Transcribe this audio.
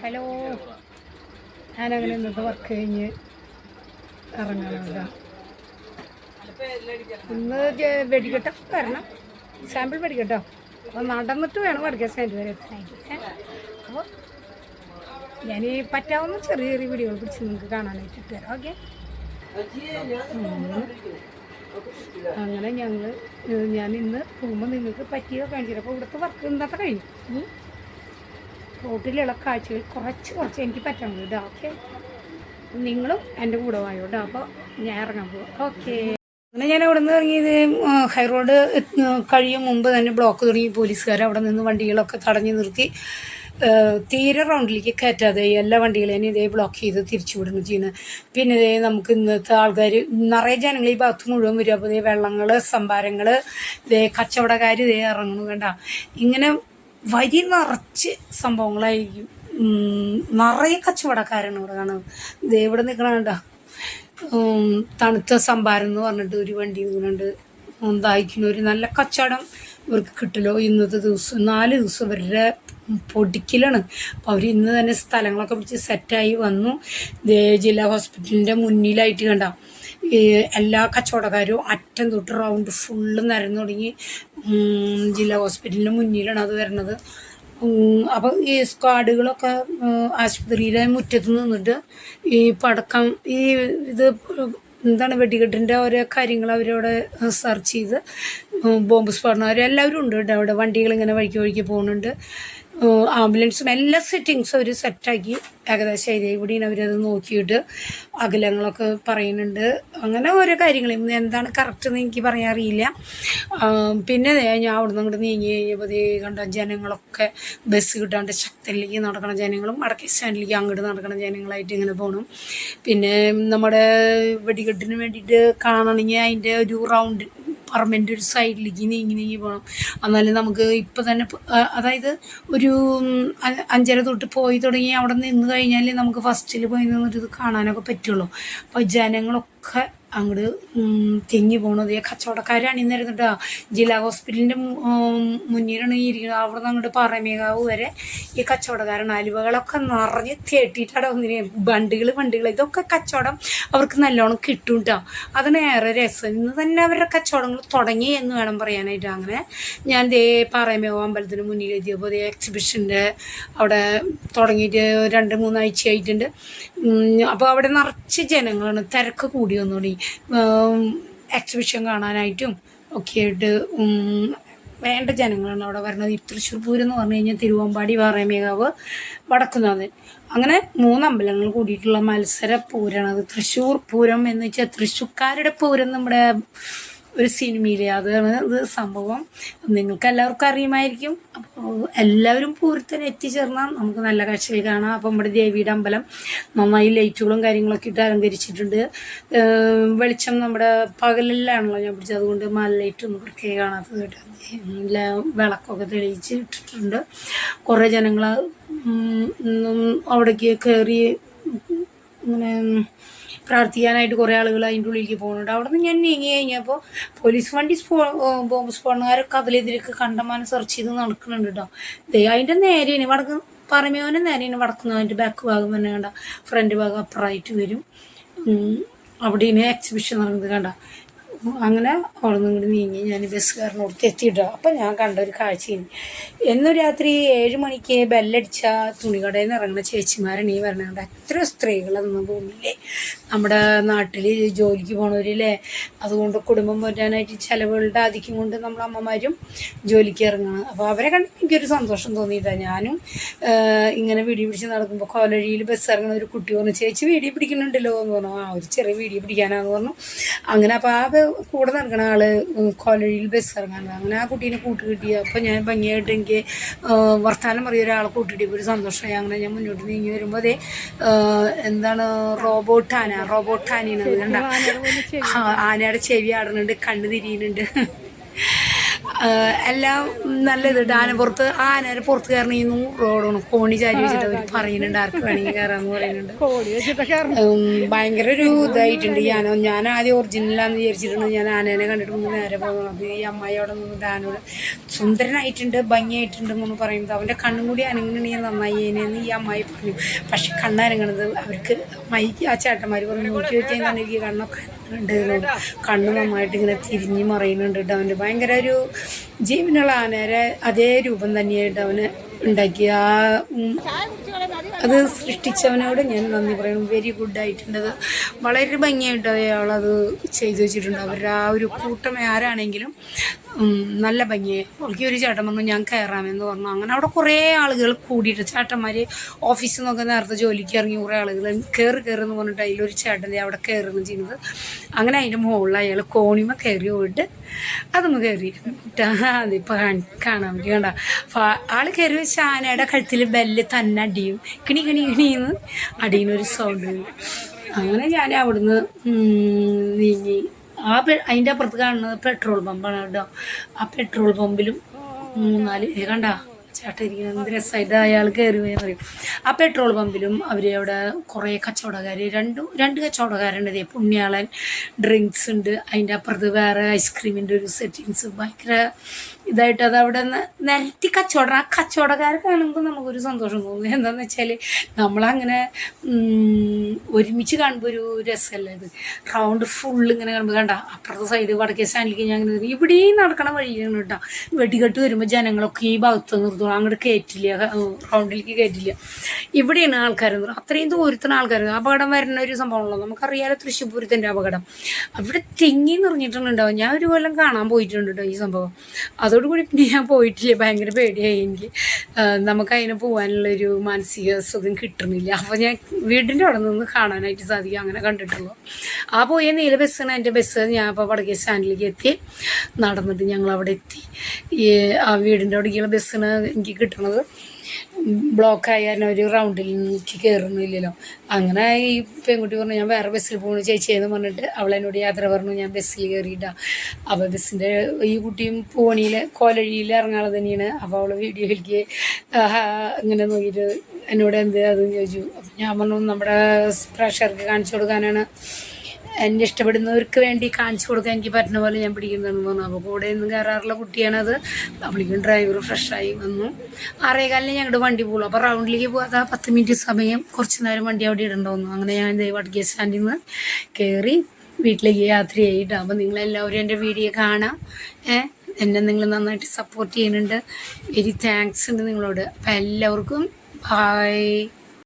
Hello. ഞാനങ്ങനെ ഇന്നത്തെ work കഴിഞ്ഞ് ഇറങ്ങാനുണ്ട് ഇന്ന് വെടിക്കെട്ടൊക്കെ വരണം. സാമ്പിൾ വെടിക്കെട്ടോ അപ്പോൾ നടന്നിട്ട് വേണം വടക്കേ സ്റ്റാൻഡ് വരെ അപ്പോൾ ഞാൻ ഈ പറ്റാവുന്ന ചെറിയ ചെറിയ വീഡിയോകൾ പിടിച്ച് നിങ്ങൾക്ക് കാണാനായിട്ട് ഇട്ടുതരാം ഓക്കെ? അങ്ങനെ ഞങ്ങൾ ഞാൻ ഇന്ന് പോകുമ്പോൾ നിങ്ങൾക്ക് പറ്റിയോ കാണിച്ചില്ല അപ്പോൾ ഇവിടുത്തെ വർക്ക് ഇന്നത്തെ കഴിഞ്ഞു. ഉം. റോട്ടിലുള്ള കാഴ്ചകൾ കുറച്ച് കുറച്ച് എനിക്ക് പറ്റണം കേട്ടോ ഓക്കെ? നിങ്ങളും എന്റെ കൂടെ വായോ അപ്പോൾ ഞാൻ ഇറങ്ങാൻ പോവാം. ഓക്കെ. അങ്ങനെ ഞാൻ അവിടെ നിന്ന് ഇറങ്ങിയത് ഹൈ റോഡ് കഴിയും മുമ്പ് തന്നെ ബ്ലോക്ക് തുടങ്ങി പോലീസുകാർ അവിടെ നിന്ന് വണ്ടികളൊക്കെ തടഞ്ഞു നിർത്തി തീരെ റൗണ്ടിലേക്ക് കയറ്റാതെ എല്ലാ വണ്ടികളെയും ഇതേ ബ്ലോക്ക് ചെയ്ത് തിരിച്ചു വിടുന്നു ചെയ്യുന്നത്. പിന്നെ ഇതേ നമുക്ക് ഇന്നത്തെ ആൾക്കാർ നിറയെ ജനങ്ങൾ ഈ ഭാഗത്ത് മുഴുവൻ വരും. അപ്പോൾ ഇതേ വെള്ളങ്ങൾ സംഭാരങ്ങൾ ഇതേ കച്ചവടക്കാർ ഇതേ ഇറങ്ങുന്നു വേണ്ട ഇങ്ങനെ വരി നിറച്ച് സംഭവങ്ങളായിരിക്കും. നിറയെ കച്ചവടക്കാരാണ് ഇവിടെ കാണുന്നത്. ഇവിടെ നിൽക്കണ തണുത്ത സംഭാരം എന്ന് പറഞ്ഞിട്ട് ഒരു വണ്ടി നിൽക്കുന്നുണ്ട് ദാഹിക്കുന്ന ഒരു നല്ല കച്ചവടം ഇവർക്ക് കിട്ടലോ ഇന്നത്തെ ദിവസം നാല് ദിവസം ഇവരുടെ പൊടിക്കലാണ്. അപ്പോൾ അവർ ഇന്ന് തന്നെ സ്ഥലങ്ങളൊക്കെ പിടിച്ച് സെറ്റായി വന്നു. ജില്ലാ ഹോസ്പിറ്റലിന്റെ മുന്നിലായിട്ട് കണ്ട? എല്ലാ കച്ചവടക്കാരും അറ്റം തൊട്ട് റൗണ്ട് ഫുള്ള് നിരന്നു തുടങ്ങി. ജില്ലാ ഹോസ്പിറ്റലിന് മുന്നിലാണ് അത് വരുന്നത്. അപ്പോൾ ഈ സ്ക്വാഡുകളൊക്കെ ആശുപത്രിയിലെ മുറ്റത്ത് നിന്നിട്ട് ഈ പടക്കം ഈ ഇത് എന്താണ് വെടികെട്ടിന്റെ ഓരോ കാര്യങ്ങൾ അവരവിടെ സെർച്ച് ചെയ്ത് ബോംബ് സ്ഫോടനം. എല്ലാവരും ഉണ്ട് കേട്ടോ അവിടെ. വണ്ടികൾ ഇങ്ങനെ വഴിക്ക് വഴിക്ക് പോകുന്നുണ്ട്. ആംബുലൻസും എല്ലാ സെറ്റിങ്സും അവർ സെറ്റാക്കി ഏകദേശം ഏരിയ കൂടി അവരത് നോക്കിയിട്ട് അകലങ്ങളൊക്കെ പറയുന്നുണ്ട്. അങ്ങനെ ഓരോ കാര്യങ്ങളും എന്താണ് കറക്റ്റ് എന്ന് എനിക്ക് പറയാൻ അറിയില്ല. പിന്നെ ഞാൻ അവിടെ നിന്ന് അങ്ങോട്ട് നീങ്ങി കഴിഞ്ഞപ്പോൾ കണ്ട ജനങ്ങളൊക്കെ ബസ് കിട്ടാണ്ട് ശക്തിയിലേക്ക് നടക്കണ ജനങ്ങളും വടക്കേ സ്റ്റാൻഡിലേക്ക് അങ്ങോട്ട് നടക്കണ ജനങ്ങളായിട്ട് ഇങ്ങനെ പോകണം പിന്നെ നമ്മുടെ വെടികെട്ടിന് വേണ്ടിയിട്ട് കാണണമെങ്കിൽ അതിന്റെ ഒരു റൗണ്ട് പറമ്പിന്റെ ഒരു സൈഡിലേക്ക് നീങ്ങി നീങ്ങി പോകണം എന്നാലും നമുക്ക് ഇപ്പം തന്നെ അതായത് ഒരു അഞ്ചര തൊട്ട് പോയി തുടങ്ങി അവിടെ നിന്ന് കഴിഞ്ഞാൽ നമുക്ക് ഫസ്റ്റിൽ പോയി നിന്നിട്ട് ഇത് കാണാനൊക്കെ പറ്റുള്ളൂ. അപ്പോൾ ജനങ്ങളൊക്കെ അങ്ങോട്ട് തെങ്ങി പോണത്. കച്ചവടക്കാരാണ് ഇന്നിരുന്നിട്ടാ ജില്ലാ ഹോസ്പിറ്റലിന്റെ മുന്നിലാണ് ഈ ഇരിക്കുന്നത്. അവിടെ നിന്ന് അങ്ങോട്ട് പറമേകാവ് വരെ ഈ കച്ചവടക്കാരാണ്. അലുവകളൊക്കെ നിറഞ്ഞ് തേട്ടിയിട്ടാണ് വന്നിരിക്കുന്നത് ബണ്ടുകൾ വണ്ടികൾ ഇതൊക്കെ കച്ചവടം അവർക്ക് നല്ലോണം കിട്ടും കേട്ടോ ഏറെ രസം. ഇന്ന് തന്നെ അവരുടെ കച്ചവടങ്ങൾ തുടങ്ങി എന്ന് വേണം പറയാനായിട്ട്. അങ്ങനെ ഞാൻ ദേ പാറമേകാവ് അമ്പലത്തിന് മുന്നിൽ എത്തിയപ്പോൾ ദേ എക്സിബിഷന്റെ അവിടെ തുടങ്ങിയിട്ട് രണ്ട് മൂന്നാഴ്ചയായിട്ടുണ്ട്. അപ്പോൾ അവിടെ നിറച്ച് ജനങ്ങളാണ്. തിരക്ക് കൂടി വന്നു തുടങ്ങി. എക്സിബിഷൻ കാണാനായിട്ടും ഒക്കെ ആയിട്ട് വേണ്ട ജനങ്ങളാണ് അവിടെ വരുന്നത്. ഈ തൃശ്ശൂർ പൂരം എന്ന് പറഞ്ഞു കഴിഞ്ഞാൽ തിരുവമ്പാടി പാറമേകാവ് വടക്കുന്നാഥൻ അങ്ങനെ മൂന്ന് അമ്പലങ്ങൾ കൂടിയിട്ടുള്ള മത്സര പൂരമാണ് അത്. തൃശ്ശൂർ പൂരം എന്ന് വെച്ചാൽ തൃശ്ശൂർക്കാരുടെ പൂരം നമ്മുടെ ഒരു സിനിമയിലെ അതാണ് ഇത് സംഭവം. നിങ്ങൾക്ക് എല്ലാവർക്കും അറിയുമായിരിക്കും. അപ്പോൾ എല്ലാവരും പൂരത്തിന് എത്തിച്ചേർന്നാൽ നമുക്ക് നല്ല കാഴ്ചകൾ കാണാം. അപ്പം നമ്മുടെ ദേവിയുടെ അമ്പലം നന്നായി ലൈറ്റുകളും കാര്യങ്ങളൊക്കെ ഇട്ട് അലങ്കരിച്ചിട്ടുണ്ട്. വെളിച്ചം നമ്മുടെ പകലിലാണല്ലോ ഞാൻ പിടിച്ചത്. അതുകൊണ്ട് മല ലൈറ്റൊന്നും പ്രത്യേകം കാണാത്തത് കേട്ടോ. നല്ല വിളക്കൊക്കെ തെളിയിച്ച് ഇട്ടിട്ടുണ്ട്. കുറേ ജനങ്ങൾ അവിടേക്ക് കയറി ഇങ്ങനെ പ്രാർത്ഥിക്കാനായിട്ട് കുറേ ആളുകൾ അതിന്റെ ഉള്ളിലേക്ക് പോകുന്നുണ്ട്. അവിടെ നിന്ന് ഞാൻ നീങ്ങി കഴിഞ്ഞപ്പോൾ പോലീസ് വണ്ടി സ്ഫോ ബോംബ് സ്ഫോടനകാരൊക്കെ അതിലെതിരൊക്കെ കണ്ടമാനം സെർച്ച് ചെയ്ത് നടക്കുന്നുണ്ട് കേട്ടോ അതിന്റെ നേരെയാണ് വടക്ക് പറമയോനെ നേരെയാണ് വടക്കുന്നതിന്റെ ബാക്ക് ഭാഗം തന്നെ കണ്ട. ഫ്രണ്ട് ഭാഗം അപ്പുറമായിട്ട് വരും. അവിടെ ഇനി എക്സിബിഷൻ നടക്കുന്നത് കണ്ട. അങ്ങനെ അവിടെ ഇങ്ങോട്ട് നീങ്ങി. ഞാൻ ബസ്സുകാരനോട് എത്തിയിട്ടോ. അപ്പം ഞാൻ കണ്ട ഒരു കാഴ്ചയാണ് എന്നും രാത്രി ഏഴ് മണിക്ക് ബെല്ലടിച്ച തുണികടയിൽ നിന്ന് ഇറങ്ങുന്ന ചേച്ചിമാരാണ് ഈ വരണത് എത്ര സ്ത്രീകളൊന്നും പോകുന്നില്ലേ നമ്മുടെ നാട്ടിൽ ജോലിക്ക് പോണവരില്ലേ? അതുകൊണ്ട് കുടുംബം പോരാനായിട്ട് ചിലവുകളുടെ ആധിക്യം കൊണ്ട് നമ്മൾ അമ്മമാരും ജോലിക്ക് ഇറങ്ങണം അപ്പോൾ അവരെ കണ്ട് എനിക്കൊരു സന്തോഷം തോന്നിയിട്ടാണ് ഞാനും ഇങ്ങനെ വീഡിയോ പിടിച്ച് നടക്കുമ്പോൾ കോലഴിയിൽ ബസ് ഇറങ്ങുന്ന ഒരു കുട്ടി പറഞ്ഞു ചേച്ചി വീഡിയോ പിടിക്കുന്നുണ്ടല്ലോ എന്ന് പറഞ്ഞു. ആ ഒരു ചെറിയ വീഡിയോ പിടിക്കാനാന്ന് പറഞ്ഞു. അങ്ങനെ അപ്പോൾ ആ കൂടെ നടക്കണ ആൾ കോലഴിയിൽ ബസ് ഇറങ്ങാൻ. അങ്ങനെ ആ കുട്ടീനെ കൂട്ട് കിട്ടി. അപ്പോൾ ഞാൻ ഭംഗിയായിട്ട് എനിക്ക് വർത്തമാനം വർത്താനം പറയുന്ന ഒരാളെ കൂട്ടിട്ടിപ്പോൾ ഒരു സന്തോഷമായി. അങ്ങനെ ഞാൻ മുന്നോട്ട് നീങ്ങി വരുമ്പോൾ അതേ എന്താണ് റോബോട്ട് ആന. റോബോട്ട് ആനയാണ്. കണ്ട? ആനയുടെ ചെവി ആടുന്നുണ്ട് കണ്ണ് തിരിയുന്നുണ്ട്. എല്ലാം നല്ല ഇത് ആനയുടെ പുറത്ത് കയറണ ഈ നൂറ് റോഡാണ്. കോണി ചാരി വെച്ചിട്ട് അവർ പറയുന്നുണ്ട് ആർക്ക് വേണമെങ്കിൽ കയറാന്ന് പറയുന്നുണ്ട്. ഭയങ്കര ഒരു ഇതായിട്ടുണ്ട് ഈ ആന. ഞാൻ ആദ്യം ഒറിജിനലാന്ന് വിചാരിച്ചിട്ടുണ്ട് ഞാൻ ആനേനെ കണ്ടിട്ട് മുമ്പ് നേരെ പോകുന്നത് ഈ അമ്മായി അവിടെ നിന്നിട്ട് ആനോട് സുന്ദരനായിട്ടുണ്ട് ഭംഗിയായിട്ടുണ്ട് എന്നൊന്ന് പറയുന്നത്. അവന്റെ കണ്ണും കൂടി അനങ്ങണെങ്കിൽ നന്നായി എന്ന് ഈ അമ്മായി പറഞ്ഞു. പക്ഷെ കണ്ണനങ്ങണത് അവർക്ക് അമ്മായിക്ക് ആ ചേട്ടന്മാർ പറഞ്ഞു നോക്കി വെച്ചാൽ കണ്ണൊക്കെ ഉണ്ട് കണ്ണ് നന്നായിട്ട് ഇങ്ങനെ തിരിഞ്ഞ് മറയുന്നുണ്ട് അവന്റെ ഭയങ്കര ഒരു ജീവനുള്ള ആനേരെ അതേ രൂപം തന്നെയായിട്ട് അവന് ഉണ്ടാക്കി. ആ അത് സൃഷ്ടിച്ചവനോട് ഞാൻ നന്ദി പറയുന്നു. വെരി ഗുഡ് ആയിട്ടുണ്ടത്. വളരെ ഭംഗിയായിട്ട് അയാളത് ചെയ്തു വെച്ചിട്ടുണ്ട്. അവരുടെ ആ ഒരു കൂട്ടം ആരാണെങ്കിലും നല്ല ഭംഗിയെ പുള്ളിക്ക് ഒരു ചേട്ടൻ പറഞ്ഞു ഞാൻ കയറാമെന്ന് പറഞ്ഞു. അങ്ങനെ അവിടെ കുറേ ആളുകൾ കൂടിയിട്ട് ചേട്ടന്മാർ ഓഫീസിൽ നിന്നൊക്കെ നേരത്തെ ജോലിക്ക് ഇറങ്ങി കുറേ ആളുകൾ കയറി കയറുമെന്ന് പറഞ്ഞിട്ട് അതിലൊരു ചേട്ടന്റെ അവിടെ കയറുന്നു ചെയ്യുന്നത്. അങ്ങനെ അതിന്റെ മുകളിൽ അയാൾ കോണിമ കയറി പോയിട്ട് അതൊന്ന് കയറി. അതിപ്പോൾ കാണാൻ പറ്റി കണ്ട. ആൾ കയറി വെച്ച ആനയുടെ കഴുത്തിൽ ബെല്ല് തന്നെ അടിയും. കിണി കിണി കിണിന്ന് അടിയുന്നൊരു സൗണ്ട് അങ്ങനെ ഞാൻ അവിടുന്ന് നീങ്ങി. ആ അതിന്റെ അപ്പുറത്ത് കാണുന്നത് പെട്രോൾ പമ്പാണ് കേട്ടോ. ആ പെട്രോൾ പമ്പിലും മൂന്നാൽ കണ്ട? ചേട്ടൻ ഇരിക്കുന്നത് എന്ത് രസമായിട്ട് അയാൾ കയറി പറയും ആ പെട്രോൾ പമ്പിലും അവർ അവിടെ കുറേ കച്ചവടക്കാർ രണ്ട് രണ്ട് കച്ചവടക്കാരുണ്ട്. ഇതേ പുണ്യാളൻ ഡ്രിങ്ക്സ് ഉണ്ട്. അതിന്റെ അപ്പുറത്ത് വേറെ ഐസ്ക്രീമിന്റെ ഒരു സെറ്റിങ്സ്. ഭയങ്കര ഇതായിട്ട് അത് അവിടെ നിന്ന് നിരത്തി കച്ചവടം. ആ കച്ചവടക്കാരെ കാണുമ്പോൾ നമുക്കൊരു സന്തോഷം തോന്നുന്നു എന്താണെന്ന് വെച്ചാൽ നമ്മളങ്ങനെ ഒരുമിച്ച് കാണുമ്പോൾ ഒരു രസമല്ല ഇത്. റൗണ്ട് ഫുൾ ഇങ്ങനെ കാണുമ്പോൾ കണ്ട അപ്പുറത്തെ സൈഡ് വടക്കേ സ്റ്റാൻഡിലേക്ക് ഞാൻ ഇങ്ങനെ ഇവിടെയും നടക്കണ വഴിയാണ് കേട്ടോ. വെടികെട്ട് വരുമ്പോൾ ജനങ്ങളൊക്കെ ഈ ഭാഗത്ത് നിർത്തുള്ളൂ അങ്ങോട്ട് കയറ്റില്ല റൗണ്ടിലേക്ക് കയറ്റില്ല ഇവിടെയാണ് ആൾക്കാർ അത്രയും ദൂരത്തിന് ആൾക്കാർ അപകടം വരുന്ന ഒരു സംഭവമുള്ളത് നമുക്കറിയാലോ തൃശ്ശൂർ പൂരത്തിന്റെ അപകടം. അവിടെ തിങ്ങി നിറഞ്ഞിട്ടുണ്ടാവും. ഞാൻ ഒരു കൊല്ലം കാണാൻ പോയിട്ടുണ്ട് കേട്ടോ ഈ സംഭവം. അതോടുകൂടി പിന്നെ ഞാൻ പോയിട്ടില്ല. ഭയങ്കര പേടിയായി എനിക്ക്. നമുക്ക് അതിന് പോകാനുള്ളൊരു മാനസിക സുഖം കിട്ടുന്നില്ല. അപ്പോൾ ഞാൻ വീടിന്റെ അവിടെ നിന്ന് കാണാനായിട്ട് സാധിക്കും. അങ്ങനെ കണ്ടിട്ടുള്ളൂ. ആ പോയ നീല ബസ്സാണ് എന്റെ ബസ് ഞാൻ അപ്പോൾ വടക്കേ സ്റ്റാൻഡിലേക്ക് എത്തി. നടന്നിട്ട് ഞങ്ങൾ അവിടെ എത്തി ആ വീടിന്റെ അവിടേക്കുള്ള ബസ്സിന് എനിക്ക് കിട്ടണത്. ബ്ലോക്ക് ആയ കാരണം ഒരു റൗണ്ടിലേക്ക് കയറുന്നില്ലല്ലോ അങ്ങനെ ഈ പെൺകുട്ടി പറഞ്ഞു ഞാൻ വേറെ ബസ്സിൽ പോകുന്നു ചേച്ചിയെന്ന് പറഞ്ഞിട്ട് അവൾ എന്നോട് യാത്ര പറഞ്ഞു ഞാൻ ബസ്സിൽ കയറിയിട്ടാ അപ്പോൾ ബസ്സിന്റെ ഈ കുട്ടിയും പോണിയിൽ കോലഴിയിൽ ഇറങ്ങാതെ തന്നെയാണ്. അപ്പോൾ അവൾ വീഡിയോയിലേക്ക് ഇങ്ങനെ നോക്കിയിട്ട് എന്നോട് എന്ത് അതെന്ന് ചോദിച്ചു. അപ്പം ഞാൻ പറഞ്ഞു നമ്മുടെ പ്രേക്ഷകർക്ക് കാണിച്ചു കൊടുക്കാനാണ്. എന്നെ ഇഷ്ടപ്പെടുന്നവർക്ക് വേണ്ടി കാണിച്ചു കൊടുക്കാൻ എനിക്ക് പറ്റുന്ന പോലെ ഞാൻ പിടിക്കുന്നതെന്ന് പറഞ്ഞു. അപ്പോൾ കൂടെ നിന്ന് കയറാറുള്ള കുട്ടിയാണത് അപ്പോഴേക്കും ഡ്രൈവർ ഫ്രഷായി വന്നു. ആറേകാലിന് ഞങ്ങളുടെ വണ്ടി പോകുള്ളൂ അപ്പോൾ റൗണ്ടിലേക്ക് പോകാതെ പത്ത് മിനിറ്റ് സമയം. കുറച്ച് നേരം വണ്ടി അവിടെ ഇടണ്ടോന്നു. അങ്ങനെ ഞാൻ വടക്കേ സ്റ്റാൻഡിൽ നിന്ന് കയറി വീട്ടിലേക്ക് യാത്ര ചെയ്തിട്ട് അപ്പോൾ നിങ്ങളെല്ലാവരും എന്റെ വീഡിയോ കാണാം. ഏ? എന്നെ നിങ്ങൾ നന്നായിട്ട് സപ്പോർട്ട് ചെയ്യുന്നുണ്ട്. വെരി താങ്ക്സ് ഉണ്ട് നിങ്ങളോട്. അപ്പം എല്ലാവർക്കും ബായ്